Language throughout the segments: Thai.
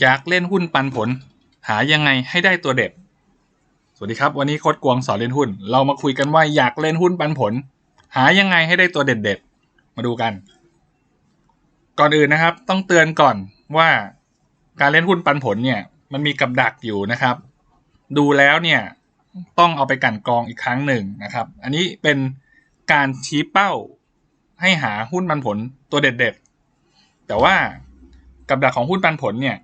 อยากเล่นหุ้นปันผล หายังไงให้ได้ตัวเด็ด สวัสดีครับ วันนี้โค้ดกวงสอนเล่นหุ้น เรามาคุยกันว่าอยากเล่นหุ้นปันผล หายังไงให้ได้ตัวเด็ดๆ มาดูกัน ก่อนอื่นนะครับ ต้องเตือนก่อนว่าการเล่นหุ้นปันผลเนี่ย มันมีกับดักอยู่นะครับ ดูแล้วเนี่ยต้องเอาไปกันกองอีกครั้งหนึ่งนะครับ อันนี้เป็นการชี้เป้าให้หาหุ้นปันผลตัวเด็ดๆ แต่ว่ากับดักของหุ้นปันผลเนี่ย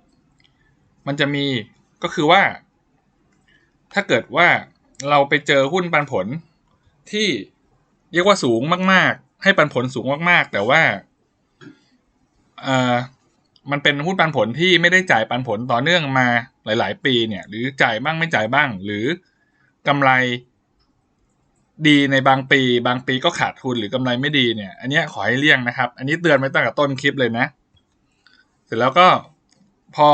มันจะมีก็คือว่า ถ้าเกิดว่าเราไปเจอหุ้นปันผลที่เรียกว่าสูงมาก ๆ ให้ปันผลสูงมากๆ แต่ว่าเอ่อมันเป็นหุ้นปันผลที่ไม่ได้จ่ายปันผลต่อเนื่องมาหลาย ๆ ปีเนี่ย หรือจ่ายบ้างไม่จ่ายบ้าง หรือกำไรดีในบางปี บางปีก็ขาดทุนหรือกำไรไม่ดีเนี่ย อันนี้ขอให้เลี่ยงนะครับ อันนี้เตือนไว้ตั้งแต่ต้นคลิปเลยนะ เสร็จแล้วก็พอ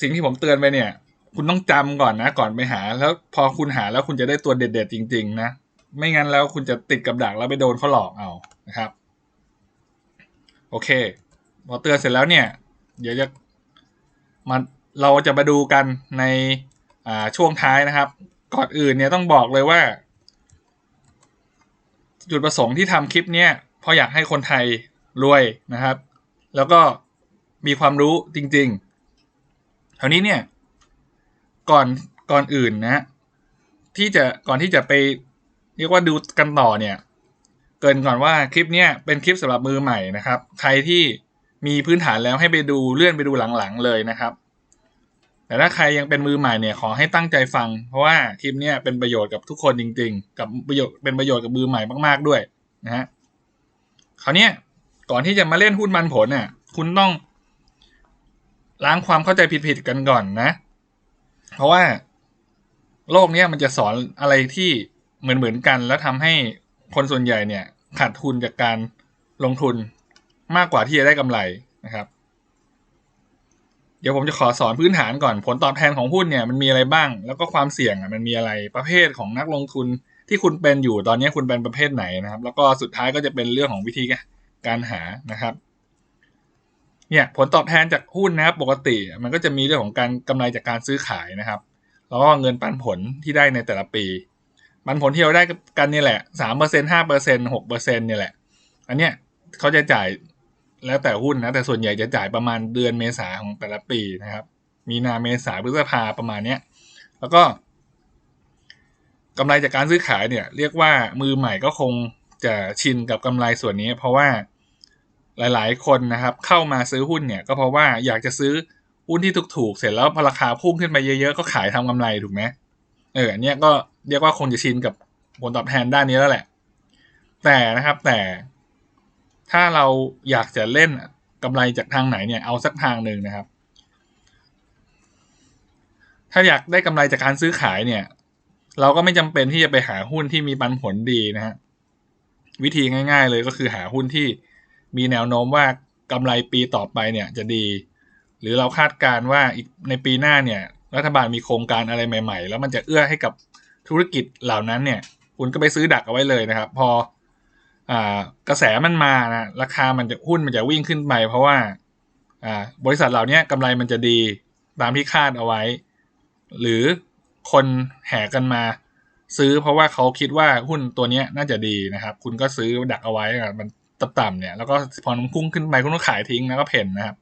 สิ่งที่ผมเตือนไปเนี่ย คุณต้องจำก่อนนะ ก่อนไปหา แล้วพอคุณหาแล้วคุณจะได้ตัวเด็ดๆจริง ๆ นะ ไม่งั้นแล้วคุณจะติดกับดักแล้วไปโดนเขาหลอกเอานะครับ โอเคพอเตือนเสร็จแล้วเนี่ย เดี๋ยวจะมาเราจะมาดูกันในอ่าช่วงท้ายนะครับ ก่อนอื่นเนี่ยต้องบอกเลยว่า จุดประสงค์ที่ทำคลิปเนี้ยเพราะอยากให้คนไทยรวยนะครับ แล้วก็มีความรู้จริง ๆ คราวนี้เนี่ย ก่อนก่อนอื่นนะ ที่จะก่อนที่จะไป เรียกว่าดูกันต่อเนี่ย เกินก่อนว่าคลิปเนี้ยเป็นคลิปสำหรับมือใหม่นะครับ ใครที่มีพื้นฐานแล้วให้ไปดูเลื่อนไปดูหลังๆเลยนะครับ แต่ถ้าใครยังเป็นมือใหม่เนี่ยขอให้ตั้งใจฟัง เพราะว่าคลิปเนี้ยเป็นประโยชน์กับทุกคนจริง ๆ กับประโยชน์เป็นประโยชน์กับมือใหม่มากๆด้วยนะฮะคราวนี้ก่อนที่จะมาเล่นหุ้นมันผลเนี่ยคุณต้อง ล้างความเข้าใจผิดๆกันก่อนนะ เพราะว่าโลกเนี้ยมันจะสอนอะไรที่เหมือนๆกัน แล้วทำให้คนส่วนใหญ่เนี่ย ขาดทุนจากการลงทุนมากกว่าที่จะได้กำไรนะครับ เดี๋ยวผมจะขอสอนพื้นฐานก่อนผลตอบแทนของหุ้นเนี่ยมันมีอะไรบ้าง แล้วก็ความเสี่ยงอะมันมีอะไรประเภทของนักลงทุนที่คุณเป็นอยู่ตอนนี้คุณเป็นประเภทไหนนะครับ แล้วก็สุดท้ายก็จะเป็นเรื่องของวิธีการหานะครับ เนี่ยผลตอบแทนจากหุ้นนะครับปกติมันก็จะมีเรื่องของการกำไรจากการซื้อขายนะครับ แล้วก็เงินปันผลที่ได้ในแต่ละปี ปันผลที่เราได้กันนี่แหละสามเปอร์เซ็นห้าเปอร์เซ็นหกเปอร์เซ็นเนี่ยแหละ อันเนี้ยเขาจะจ่ายแล้วแต่หุ้นนะ แต่ส่วนใหญ่จะจ่ายประมาณเดือนเมษาของแต่ละปีนะครับ มีนาเมษาพฤษภาประมาณเนี้ยแล้วก็กำไรจากการซื้อขายเนี่ย เรียกว่ามือใหม่ก็คงจะชินกับกำไรส่วนนี้ เพราะว่า หลายๆ คนนะครับเข้ามาซื้อหุ้นเนี่ยก็เพราะว่าอยากจะซื้อหุ้นที่ถูกๆ เสร็จแล้วพอราคาพุ่งขึ้นไปเยอะๆ ก็ขายทำกำไรถูกไหมเอออันเนี้ยก็เรียกว่าคงจะชินกับผลตอบแทนด้านนี้แล้วแหละ แต่นะครับแต่ถ้าเราอยากจะเล่นกำไรจากทางไหนเนี่ยเอาสักทางหนึ่งนะครับ ถ้าอยากได้กำไรจากการซื้อขายเนี่ย เราก็ไม่จำเป็นที่จะไปหาหุ้นที่มีปันผลดีนะฮะวิธีง่าย ๆ เลยก็คือหาหุ้นที่ มีแนวโน้มว่ากำไรปีต่อไปเนี่ยจะดี หรือเราคาดการว่าอีกในปีหน้าเนี่ย รัฐบาลมีโครงการอะไรใหม่ ๆ แล้วมันจะเอื้อให้กับธุรกิจเหล่านั้นเนี่ย คุณก็ไปซื้อดักเอาไว้เลยนะครับ พออกระแสมันมานะราคามันจะหุ้นมันจะวิ่งขึ้นไปเพราะว่าอ่าบริษัทเหล่านี้กำไรมันจะดีตามที่คาดเอาไว้ หรือคนแห่กันมา ซื้อเพราะว่าเขาคิดว่าหุ้นตัวนี้น่าจะดีนะครับ คุณก็ซื้อดักเอาไว้มัน ต่ำๆเนี่ย แล้วก็พอมันพุ่งขึ้นไปคุณก็ขายทิ้งแล้วก็เพ่นนะครับ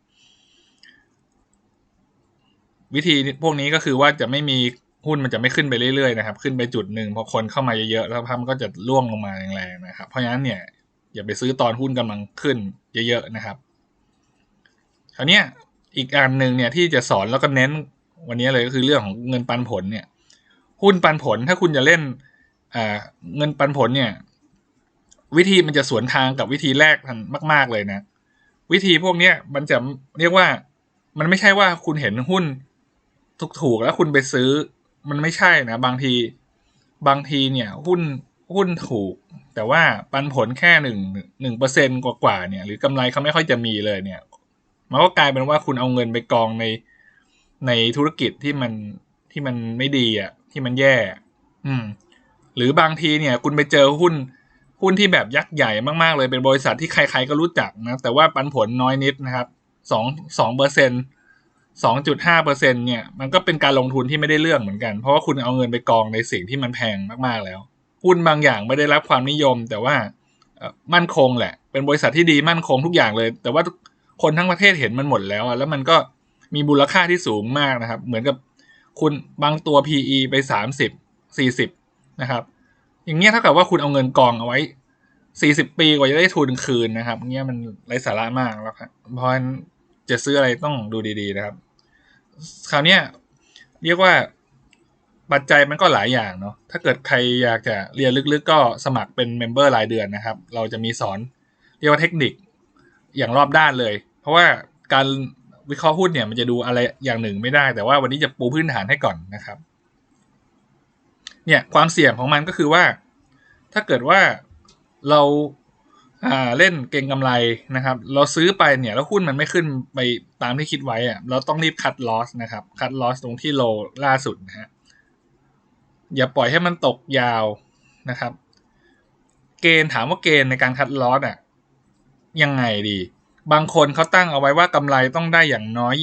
วิธีพวกนี้ก็คือว่าจะไม่มีหุ้นมันจะไม่ขึ้นไปเรื่อยๆนะครับ ขึ้นไปจุดหนึ่งพอคนเข้ามาเยอะๆแล้วพัมันก็จะล่วงลงมาแรงๆนะครับ เพราะฉะนั้นเนี่ยอย่าไปซื้อตอนหุ้นกำลังขึ้นเยอะๆนะครับคราวนี้อีกอันหนึ่งเนี่ยที่จะสอนแล้วก็เน้นวันนี้เลยก็คือเรื่องของเงินปันผลเนี่ย หุ้นปันผลถ้าคุณจะเล่นเงินปันผลเนี่ย วิธีมันจะสวนทางกับวิธีแรกทันมาก ๆเลยนะ วิธีพวกเนี้ยมันจะเรียกว่า มันไม่ใช่ว่าคุณเห็นหุ้นถูกๆแล้วคุณไปซื้อ มันไม่ใช่นะบางที บางทีเนี่ย หุ้นหุ้นถูก แต่ว่าปันผลแค่หนึ่งหนึ่งเปอร์เซ็นกว่าๆเนี่ย หรือกำไรเขาไม่ค่อยจะมีเลยเนี่ย มันก็กลายเป็นว่าคุณเอาเงินไปกองในในธุรกิจที่มันที่มันไม่ดีอะ ที่มันแย่ อืม หรือบางทีเนี่ย คุณไปเจอหุ้น หุ้นที่แบบยักษ์ใหญ่มากๆเลยเป็นบริษัทที่ใครๆก็รู้จักนะแต่ว่าปันผลน้อยนิดนะครับสองสองเปอร์เซ็น2.5%เนี่ยมันก็เป็นการลงทุนที่ไม่ได้เรื่องเหมือนกัน เพราะว่าคุณเอาเงินไปกองในสิ่งที่มันแพงมากๆแล้ว หุ้นบางอย่างไม่ได้รับความนิยม แต่ว่ามั่นคงแหละ เป็นบริษัทที่ดีมั่นคงทุกอย่างเลย แต่ว่าคนทั้งประเทศเห็นมันหมดแล้วแล้วมันก็มีมูลค่าที่สูงมากนะครับ เหมือนกับคุณบางตัว PE ไป30 40นะครับ อย่างเงี้ยเท่ากับว่าคุณเอาเงินกองเอาไว้40ปีกว่าจะได้ทุนคืนนะครับ เงี้ยมันไร้สาระมากแล้วครับเพราะนั้นจะซื้ออะไรต้องดูดีๆนะครับ คราวนี้เรียกว่าปัจจัยมันก็หลายอย่างเนาะ ถ้าเกิดใครอยากจะเรียนลึกๆ ก็สมัครเป็นเมมเบอร์รายเดือนนะครับ เราจะมีสอนเรียกว่าเทคนิคอย่างรอบด้านเลย เพราะว่าการวิเคราะห์หุ้นเนี่ยมันจะดูอะไรอย่างหนึ่งไม่ได้ แต่ว่าวันนี้จะปูพื้นฐานให้ก่อนนะครับ เนี่ยความเสี่ยงของมันก็คือว่า ถ้าเกิดว่าเราเล่นเก่งกำไรนะครับ เราซื้อไปเนี่ยแล้วหุ้นมันไม่ขึ้นไปตามที่คิดไว้อะเราต้องรีบคัดลอสนะครับคัดลอสตรงที่โลล่าสุดนะฮะอย่าปล่อยให้มันตกยาวนะครับ เกณฑ์ถามว่าเกณฑ์ในการคัดลอสอะยังไงดี บางคนเขาตั้งเอาไว้ว่ากำไรต้องได้อย่างน้อย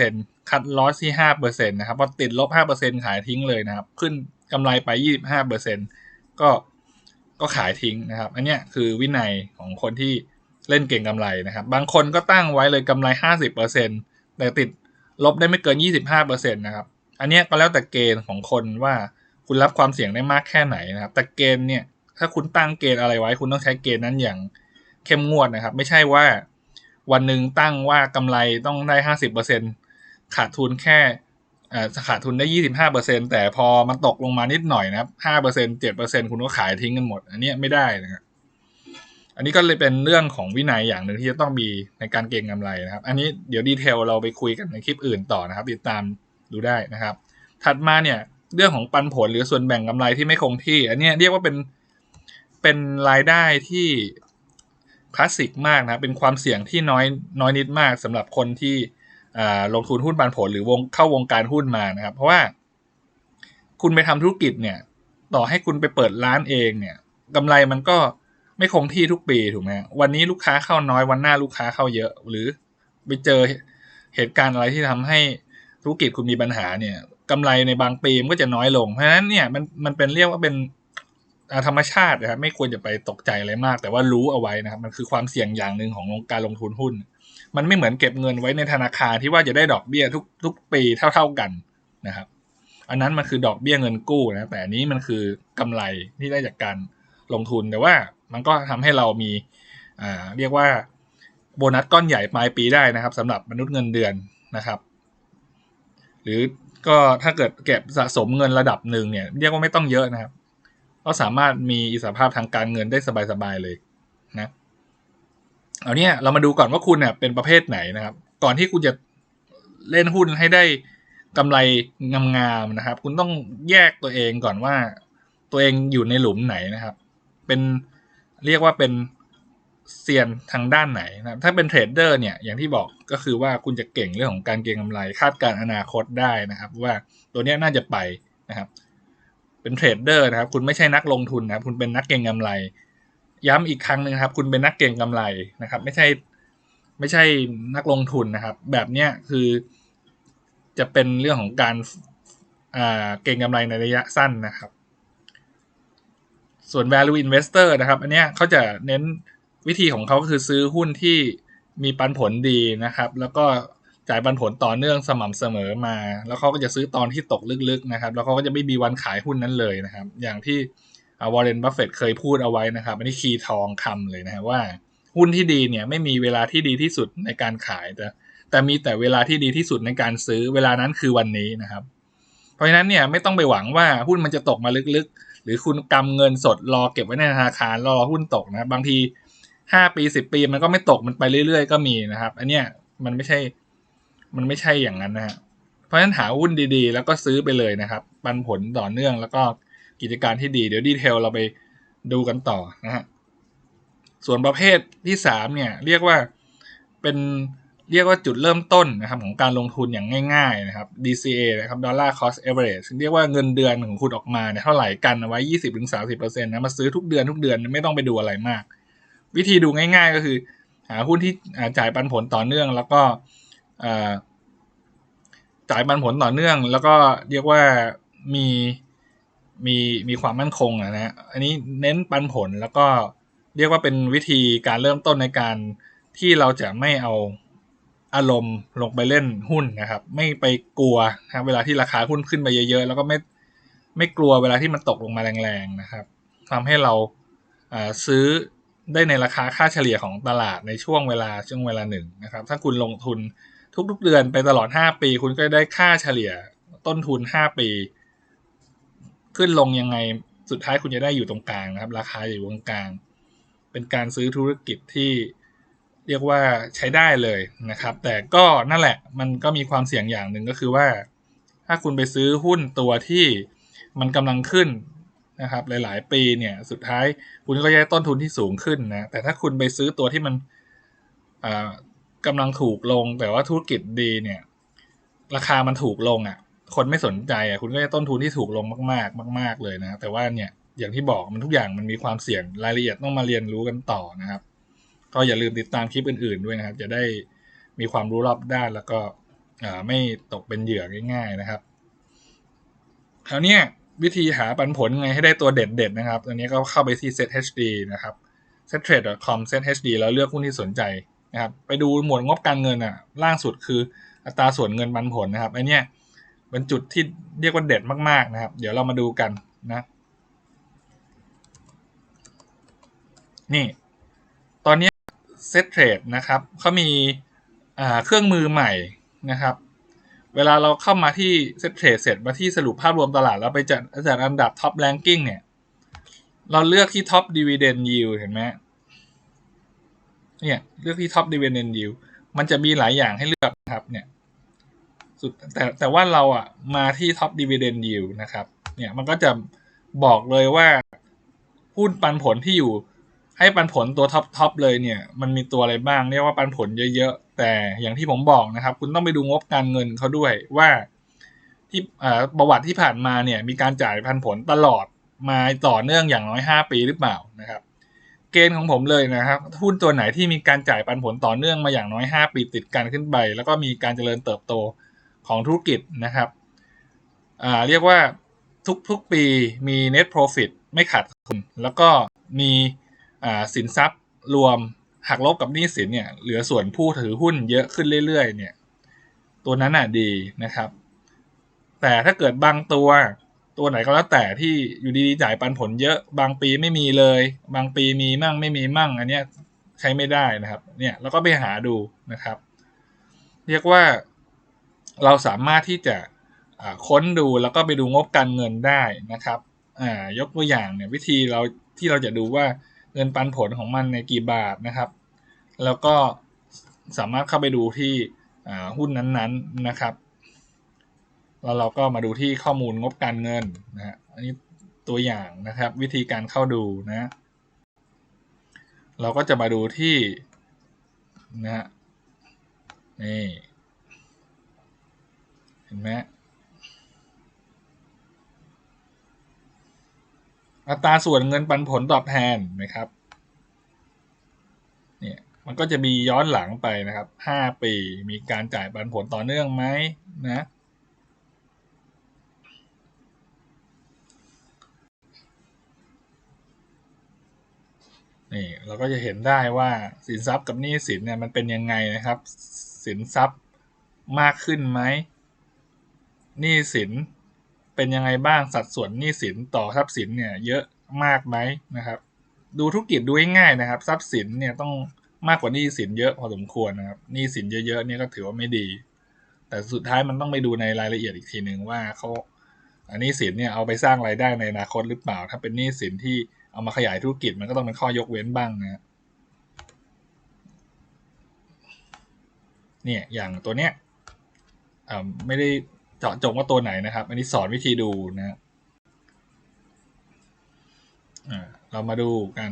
20%คัดลอสที่5%นะครับพอติดลบ5%ขายทิ้งเลยนะครับ ขึ้น กำไรไป 25%ก็ก็ขายทิ้งนะครับ อันนี้คือวินัยของคนที่เล่นเก่งกำไรนะครับ บางคนก็ตั้งไว้เลยกำไร 50%แต่ติดลบได้ไม่เกิน 25%นะครับ อันนี้ก็แล้วแต่เกณฑ์ของคนว่าคุณรับความเสี่ยงได้มากแค่ไหนนะครับ แต่เกณฑ์เนี่ยถ้าคุณตั้งเกณฑ์อะไรไว้ คุณต้องใช้เกณฑ์นั้นอย่างเข้มงวดนะครับ ไม่ใช่ว่าวันหนึ่งตั้งว่ากำไรต้องได้50%ขาดทุนแค่ ขาดทุนได้25%แต่พอมันตกลงมานิดหน่อยนะครับ5% 7%คุณก็ขายทิ้งกันหมด อันนี้ไม่ได้นะครับอันนี้ก็เลยเป็นเรื่องของวินัยอย่างหนึ่งที่จะต้องมีในการเก็งกำไรนะครับ อันนี้เดี๋ยวดีเทลเราไปคุยกันในคลิปอื่นต่อนะครับ ติดตามดูได้นะครับ ถัดมาเนี่ยเรื่องของปันผลหรือส่วนแบ่งกำไรที่ไม่คงที่ อันนี้เรียกว่าเป็นเป็นรายได้ที่คลาสสิกมากนะเป็นความเสี่ยงที่น้อยน้อยนิดมากสำหรับคนที่ ลงทุนหุ้นปันผลหรือวงเข้าวงการหุ้นมานะครับ เพราะว่า คุณไปทำธุรกิจเนี่ย ต่อให้คุณไปเปิดร้านเองเนี่ยกำไรมันก็ไม่คงที่ทุกปีถูกไหมวันนี้ลูกค้าเข้าน้อยวันหน้าลูกค้าเข้าเยอะ หรือไปเจอเหตุการณ์อะไรที่ทำให้ธุรกิจคุณมีปัญหาเนี่ยกำไรในบางปีมันก็จะน้อยลงเพราะฉะนั้นเนี่ยมันมันเป็นเรียกว่าเป็นธรรมชาตินะครับไม่ควรจะไปตกใจอะไรมาก แต่ว่ารู้เอาไว้นะครับ มันคือความเสี่ยงอย่างหนึ่งของการลงทุนหุ้น มันไม่เหมือนเก็บเงินไว้ในธนาคารที่ว่าจะได้ดอกเบี้ยทุกทุกปีเท่า ๆกันนะครับ อันนั้นมันคือดอกเบี้ยเงินกู้นะแต่อันนี้มันคือกำไรที่ได้จากการลงทุนแต่ว่ามันก็ทำให้เรามีอ่าเรียกว่าโบนัสก้อนใหญ่ปลายปีได้นะครับสำหรับมนุษย์เงินเดือนนะครับ หรือก็ถ้าเกิดเก็บสะสมเงินระดับหนึ่งเนี่ย เรียกว่าไม่ต้องเยอะนะครับ ก็สามารถมีอิสรภาพทางการเงินได้สบายๆเลยนะ เอาเนี่ยเรามาดูก่อนว่าคุณเนี่ยเป็นประเภทไหนนะครับ ก่อนที่คุณจะเล่นหุ้นให้ได้กำไรงามๆนะครับ คุณต้องแยกตัวเองก่อนว่าตัวเองอยู่ในหลุมไหนนะครับ เป็นเรียกว่าเป็นเซียนทางด้านไหนนะถ้าเป็นเทรดเดอร์เนี่ยอย่างที่บอกก็คือว่าคุณจะเก่งเรื่องของการเก็งกำไร คาดการอนาคตได้นะครับ ว่าตัวนี้น่าจะไปนะครับ เป็นเทรดเดอร์นะครับ คุณไม่ใช่นักลงทุนนะคุณเป็นนักเก็งกำไร ย้ำอีกครั้งหนึ่งครับ คุณเป็นนักเก็งกำไรนะครับ ไม่ใช่ ไม่ใช่นักลงทุนนะครับ แบบเนี้ยคือจะเป็นเรื่องของการเก่งกำไรในระยะสั้นนะครับ ส่วน value investor นะครับ อันเนี้ยเขาจะเน้นวิธีของเขาคือซื้อหุ้นที่มีปันผลดีนะครับ แล้วก็จ่ายปันผลต่อเนื่องสม่ำเสมอมา แล้วเขาก็จะซื้อตอนที่ตกลึกๆนะครับ แล้วเขาก็จะไม่มีวันขายหุ้นนั้นเลยนะครับ อย่างที่ วอร์เรนบัฟเฟตเคยพูดเอาไว้นะครับอันนี้คีย์ทองคำเลยนะว่า หุ้นที่ดีเนี่ยไม่มีเวลาที่ดีที่สุดในการขายแต่แต่มีแต่เวลาที่ดีที่สุดในการซื้อเวลานั้นคือวันนี้นะครับ เพราะฉะนั้นเนี่ยไม่ต้องไปหวังว่าหุ้นมันจะตกมาลึกๆ หรือคุณกำเงินสดรอเก็บไว้ในธนาคารรอหุ้นตกนะบางทีห้าปีสิบปีมันก็ไม่ตกมันไปเรื่อยๆ ก็มีนะครับ อันเนี้ยมันไม่ใช่มันไม่ใช่อย่างนั้นนะฮะเพราะฉะนั้นหาหุ้นดีๆ แล้วก็ซื้อไปเลยนะครับ ปันผลต่อเนื่องแล้วก็ กิจการที่ดี เดี๋ยวดีเทลเราไปดูกันต่อนะฮะส่วนประเภทที่สามเนี่ยเรียกว่าเป็นเรียกว่าจุดเริ่มต้นนะครับของการลงทุนอย่างง่ายๆนะครับ DCA นะครับ Dollar Cost Average เรียกว่าเงินเดือนของคุณออกมาเนี่ยเท่าไหร่กันเอาไว้ 20-30%นะมาซื้อทุกเดือนทุกเดือนไม่ต้องไปดูอะไรมาก วิธีดูง่ายๆก็คือ หาหุ้นที่จ่ายปันผลต่อเนื่อง แล้วก็จ่ายปันผลต่อเนื่อง แล้วก็เรียกว่ามี มีมีความมั่นคงอะนะฮะอันนี้เน้นปันผลแล้วก็เรียกว่าเป็นวิธีการเริ่มต้นในการที่เราจะไม่เอาอารมณ์ลงไปเล่นหุ้นนะครับ ไม่ไปกลัวนะครับเวลาที่ราคาหุ้นขึ้นไปเยอะๆ แล้วก็ไม่ไม่กลัวเวลาที่มันตกลงมาแรงๆนะครับทำให้เราซื้อได้ในราคาค่าเฉลี่ยของตลาดในช่วงเวลาช่วงเวลาหนึ่งนะครับ ถ้าคุณลงทุนทุกๆเดือนไปตลอด 5 ปี คุณก็ได้ค่าเฉลี่ยต้นทุน 5 ปี ขึ้นลงยังไงสุดท้ายคุณจะได้อยู่ตรงกลางนะครับ ราคาอยู่ตรงกลาง เป็นการซื้อธุรกิจที่เรียกว่าใช้ได้เลยนะครับ แต่ก็นั่นแหละมันก็มีความเสี่ยงอย่างหนึ่งก็คือว่า ถ้าคุณไปซื้อหุ้นตัวที่มันกำลังขึ้นนะครับ หลาย ๆ ปีเนี่ย สุดท้ายคุณก็จะได้ต้นทุนที่สูงขึ้นนะแต่ถ้าคุณไปซื้อตัวที่มันกำลังถูกลง แต่ว่าธุรกิจดีเนี่ย ราคามันถูกลงอะ่ะ คนไม่สนใจอะคุณก็จะต้นทุนที่ถูกลงมาก ๆ มาก ๆ เลยนะ แต่ว่าเนี่ยอย่างที่บอกมันทุกอย่างมันมีความเสี่ยงรายละเอียดต้องมาเรียนรู้กันต่อนะครับ ก็อย่าลืมติดตามคลิปอื่น ๆ ด้วยนะครับ จะได้มีความรู้รอบด้านแล้วก็ไม่ตกเป็นเหยื่อง่าย ๆ นะครับคราวนี้วิธีหาปันผลไงให้ได้ตัวเด็ดๆนะครับอันนี้ก็เข้าไปที่ Set HD นะครับ settrade.com Set HD แล้วเลือกหุ้นที่สนใจนะครับ ไปดูหมวดงบการเงินอะ ล่างสุดคืออัตราส่วนเงินปันผลนะครับไอเนี้ย เป็นจุดที่เรียกว่าเด็ดมากๆนะครับ เดี๋ยวเรามาดูกันนะ นี่ ตอนนี้เซตเทรดนะครับเขามีเครื่องมือใหม่นะครับ เวลาเราเข้ามาที่เซ็ตเทรดเสร็จมาที่สรุปภาพรวมตลาด แล้วไปจัดจัดอันดับท็อปแรงกิ้งเนี่ย เราเลือกที่ท็อปดีเวเดนยิวเห็นไหมเนี่ยเลือกที่ท็อปดีเวเดนยิวมันจะมีหลายอย่างให้เลือกนะครับเนี่ย สุดแต่แต่ว่าเราอะมาที่ท็อปดีเวเดนยิวนะครับ เนี่ยมันก็จะบอกเลยว่าหุ้นปันผลที่อยู่ให้ปันผลตัวท็อปทอปเลยเนี่ย มันมีตัวอะไรบ้างเรียกว่าปันผลเยอะๆ แต่อย่างที่ผมบอกนะครับ คุณต้องไปดูงบการเงินเขาด้วยว่าที่ประวัติที่ผ่านมาเนี่ย มีการจ่ายปันผลตลอดมาต่อเนื่องอย่างน้อย 5 ปีหรือเปล่านะครับ เกณฑ์ของผมเลยนะครับหุ้นตัวไหนที่มีการจ่ายปันผลต่อเนื่องมาอย่างน้อย 5 ปีติดกันขึ้นไป แล้วก็มีการเจริญเติบโต ของธุรกิจนะครับเรียกว่าทุกๆปีมี net profit ไม่ขาดทุนแล้วก็มีสินทรัพย์รวมหักลบกับหนี้สินเนี่ยเหลือส่วนผู้ถือหุ้นเยอะขึ้นเรื่อยๆ เนี่ย ตัวนั้นอะดีนะครับ แต่ถ้าเกิดบางตัวตัวไหนก็แล้วแต่ที่อยู่ดีๆจ่ายปันผลเยอะ บางปีไม่มีเลย บางปีมีมั่งไม่มีมั่ง อันเนี้ยใช้ไม่ได้นะครับ เนี่ยแล้วก็ไปหาดูนะครับ เรียกว่า เราสามารถที่จะค้นดูแล้วก็ไปดูงบการเงินได้นะครับยกตัวอย่างเนี่ยวิธีเราที่เราจะดูว่าเงินปันผลของมันในกี่บาทนะครับ แล้วก็สามารถเข้าไปดูที่หุ้นนั้นๆนะครับแล้วเราก็มาดูที่ข้อมูลงบการเงินนะฮะอันนี้ตัวอย่างนะครับ วิธีการเข้าดูนะ เราก็จะมาดูที่นะฮะนี่ ห็นไหมอัตราส่วนเงินปันผลตอบแทนนะครับเนี่ยมันก็จะมีย้อนหลังไปนะครับห้าปีมีการจ่ายปันผลต่อเนื่องไหมนะนี่เราก็จะเห็นได้ว่าสินทรัพย์กับหนี้สินเนี่ยมันเป็นยังไงนะครับ สินทรัพย์มากขึ้นไหม หนี้สินเป็นยังไงบ้างสัดส่วนหนี้สินต่อทรัพย์สินเนี่ยเยอะมากไหมนะครับ ดูธุรกิจดูง่ายๆนะครับ ทรัพย์สินเนี่ยต้องมากกว่าหนี้สินเยอะพอสมควรนะครับหนี้สินเยอะๆเนี่ยก็ถือว่าไม่ดี แต่สุดท้ายมันต้องไปดูในรายละเอียดอีกทีหนึ่งว่าเขาอันนี้สินเนี่ยเอาไปสร้างรายได้ในอนาคตหรือเปล่า ถ้าเป็นหนี้สินที่เอามาขยายธุรกิจมันก็ต้องเป็นข้อยกเว้นบ้างนะเนี่ยอย่างตัวเนี้ยไม่ได้ เจาะจงว่าตัวไหนนะครับ อันนี้สอนวิธีดูนะเรามาดูกัน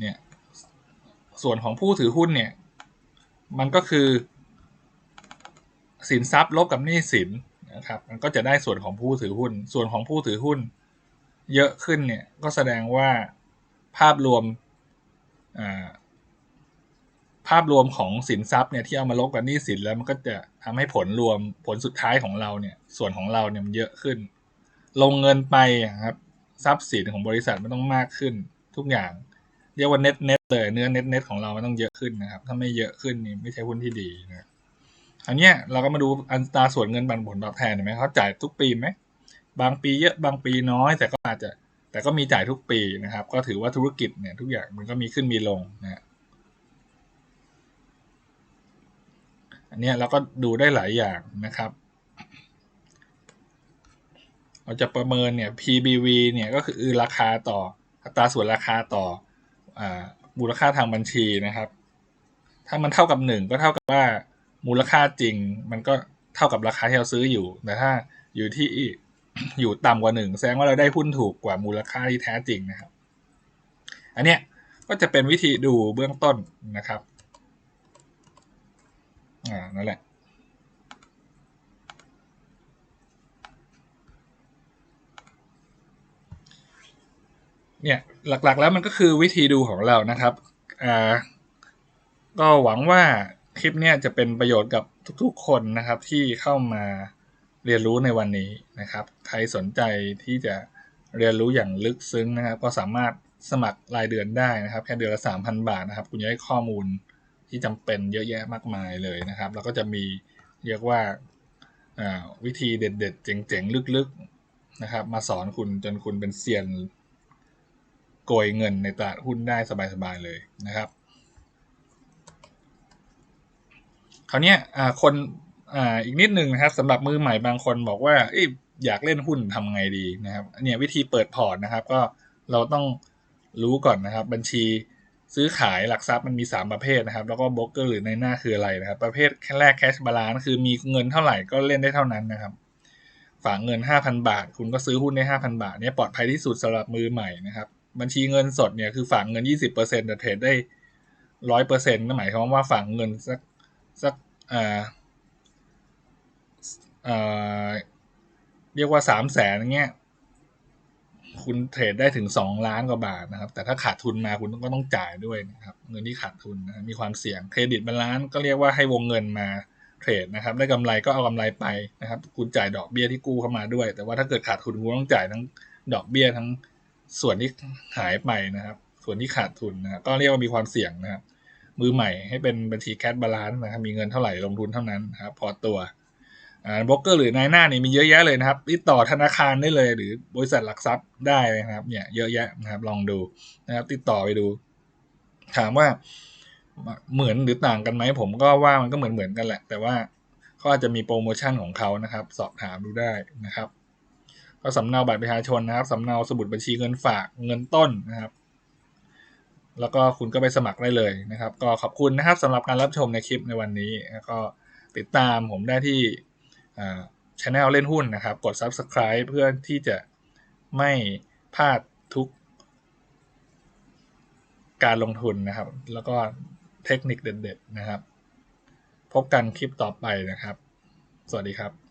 เนี่ย ส่วนของผู้ถือหุ้นเนี่ย มันก็คือ สินทรัพย์ลบกับหนี้สินนะครับ มันก็จะได้ส่วนของผู้ถือหุ้น ส่วนของผู้ถือหุ้น เยอะขึ้นเนี่ย ก็แสดงว่าภาพรวม ภาพรวมของสินทรัพย์เนี่ยที่เอามาลบกับหนี้สินแล้วมันก็จะทำให้ผลรวมผลสุดท้ายของเราเนี่ย ส่วนของเราเนี่ยมันเยอะขึ้น ลงเงินไปอะครับทรัพย์สินของบริษัทมันต้องมากขึ้น ทุกอย่างเรียกว่าเน็ตเน็ตเลยเนื้อเน็ตเน็ตของเรามันต้องเยอะขึ้นนะครับ ถ้าไม่เยอะขึ้นนี่ไม่ใช่หุ้นที่ดีนะอันเนี้ยเราก็มาดูอันตราส่วนเงินปันผลตอบแทนเห็นไหมเขาจ่ายทุกปีไหมบางปีเยอะบางปีน้อย แต่ก็อาจจะแต่ก็มีจ่ายทุกปีนะครับ ก็ถือว่าธุรกิจเนี่ยทุกอย่างมันก็มีขึ้นมีลงนะฮะ อันนี้เราก็ดูได้หลายอย่างนะครับเราจะประเมินเนี่ย PBV เนี่ยก็คือราคาต่ออัตราส่วนราคาต่ออมูลค่าทางบัญชีนะครับ ถ้ามันเท่ากับหนึ่งก็เท่ากับว่ามูลค่าจริงมันก็เท่ากับราคาที่เราซื้ออยู่ แต่ถ้าอยู่ที่อยู่ต่ำกว่าหนึ่งแสดงว่าเราได้หุ้นถูกกว่ามูลค่าที่แท้จริงนะครับ อันเนี้ยก็จะเป็นวิธีดูเบื้องต้นนะครับ อ่า นั่นแหละ เนี่ยหลักๆแล้วมันก็คือวิธีดูของเรานะครับ อ่า ก็หวังว่าคลิปเนี้ยจะเป็นประโยชน์กับทุกๆคนนะครับที่เข้ามาเรียนรู้ในวันนี้นะครับ ใครสนใจที่จะเรียนรู้อย่างลึกซึ้งนะครับ ก็สามารถสมัครรายเดือนได้นะครับ แค่เดือนละสามพันบาทนะครับ คุณจะได้ข้อมูล ที่จำเป็นเยอะแยะมากมายเลยนะครับ แล้วก็จะมีเรียกว่าวิธีเด็ดๆ เจ๋งๆ ลึกๆนะครับ มาสอนคุณจนคุณเป็นเซียนโกยเงินในตลาดหุ้นได้สบายๆเลยนะครับคราวนี้คนออีกนิดหนึ่งนะครับสำหรับมือใหม่บางคนบอกว่าออยากเล่นหุ้นทำไงดีนะครับเนี่ยวิธีเปิดพอร์ตนะครับ ก็เราต้องรู้ก่อนนะครับ บัญชี ซื้อขายหลักทรัพย์มันมี 3 ประเภทนะครับ แล้วก็บล็อกเกอร์หรือในหน้าคืออะไรนะครับ ประเภทแรกแคชบาลานคือมีเงินเท่าไหร่ก็เล่นได้เท่านั้นนะครับ ฝากเงิน 5,000 บาท คุณก็ซื้อหุ้นได้ 5,000 บาทเนี่ยปลอดภัยที่สุดสำหรับมือใหม่นะครับ บัญชีเงินสดเนี่ยคือฝากเงิน 20%แต่เทรดได้ร้อยเปอร์เซ็นต์นั่นหมายความว่าฝากเงินสักสักอ่าเรียกว่าสามแสนเงี้ย คุณเทรดได้ถึงสองล้านกว่าบาทนะครับ แต่ถ้าขาดทุนมาคุณก็ต้องจ่ายด้วยนะครับ เงินที่ขาดทุนนะมีความเสี่ยงเครดิตบาลานซ์ก็เรียกว่าให้วงเงินมาเทรดนะครับ ได้กำไรก็เอากำไรไปนะครับ คุณจ่ายดอกเบี้ยที่กู้เข้ามาด้วย แต่ว่าถ้าเกิดขาดทุนคุณต้องจ่ายทั้งดอกเบี้ยทั้งส่วนที่หายไปนะครับ ส่วนที่ขาดทุนนะก็เรียกว่ามีความเสี่ยงนะครับ มือใหม่ให้เป็นบัญชีแคชบาลานซ์นะครับ มีเงินเท่าไหร่ลงทุนเท่านั้นนะครับ พอตัว บล็อกเกอร์หรือนายหน้านี่มีเยอะแยะเลยนะครับติดต่อธนาคารได้เลย หรือบริษัทหลักทรัพย์ได้นะครับ เนี่ยเยอะแยะนะครับ ลองดูนะครับ ติดต่อไปดู ถามว่าเหมือนหรือต่างกันไหมผมก็ว่ามันก็เหมือนเหมือนกันแหละ แต่ว่าเขาอาจจะมีโปรโมชั่นของเขานะครับ สอบถามดูได้นะครับก็สำเนาบัตรประชาชนนะครับสำเนาสมุดบัญชีเงินฝากเงินต้นนะครับ แล้วก็คุณก็ไปสมัครได้เลยนะครับ ก็ขอบคุณนะครับสำหรับการรับชมในคลิปในวันนี้แล้วก็ติดตามผมได้ที่ ช anel เล่นหุ้นนะครับ กด subscribe เพื่อที่จะไม่พลาดทุกการลงทุนนะครับ แล้วก็เทคนิคเด็ดๆนะครับ พบกันคลิปต่อไปนะครับ สวัสดีครับ